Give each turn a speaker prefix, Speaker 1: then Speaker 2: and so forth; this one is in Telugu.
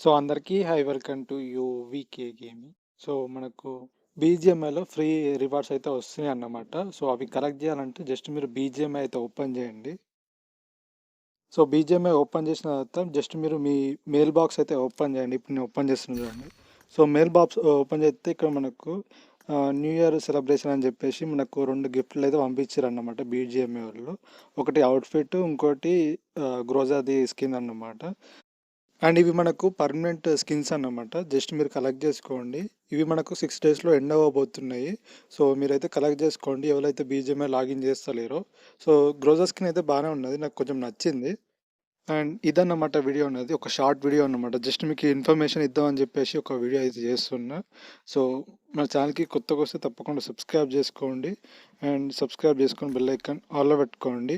Speaker 1: సో అందరికీ hi welcome to UVK gaming. So మనకు బీజీఎంఐలో ఫ్రీ రివార్డ్స్ అయితే వస్తున్నాయి అన్నమాట. సో అవి కలెక్ట్ చేయాలంటే జస్ట్ మీరు బీజీఎంఐ అయితే ఓపెన్ చేయండి. సో బీజీఎంఐ ఓపెన్ చేసిన తర్వాత జస్ట్ మీరు మీ మెయిల్ బాక్స్ అయితే ఓపెన్ చేయండి. ఇప్పుడు నేను ఓపెన్ చేస్తున్నాను చూడండి. సో మెయిల్ బాక్స్ ఓపెన్ చేస్తే ఇక్కడ మనకు న్యూ ఇయర్ సెలబ్రేషన్ అని చెప్పేసి మనకు రెండు గిఫ్ట్‌లు అయితే పంపించారు అన్నమాట బీజిఎంఏ వాళ్ళు. ఒకటి అవుట్‌ఫిట్ ఇంకోటి గ్రోజాది స్కిన్ అన్నమాట. అండ్ ఇవి మనకు పర్మనెంట్ స్కిన్స్ అన్నమాట. జస్ట్ మీరు కలెక్ట్ చేసుకోండి. ఇవి మనకు సిక్స్ డేస్‌లో ఎండ్ అవ్వబోతున్నాయి. సో మీరైతే కలెక్ట్ చేసుకోండి. ఎవరైతే బీజేఎంఐ లాగిన్ చేస్తలేరో. సో గ్రోజర్ స్కిన్ అయితే బాగానే ఉన్నది. నాకు కొంచెం నచ్చింది. అండ్ ఇదన్నమాట వీడియో ఉన్నది. ఒక షార్ట్ వీడియో అన్నమాట. జస్ట్ మీకు ఇన్ఫర్మేషన్ ఇద్దామని చెప్పేసి ఒక వీడియో అయితే చేస్తున్నా. సో మన ఛానల్‌కి కొత్తగొస్తే తప్పకుండా సబ్స్క్రైబ్ చేసుకోండి. అండ్ సబ్స్క్రైబ్ చేసుకొని బెల్ ఐకాన్ ఆల్‌లో పెట్టుకోండి.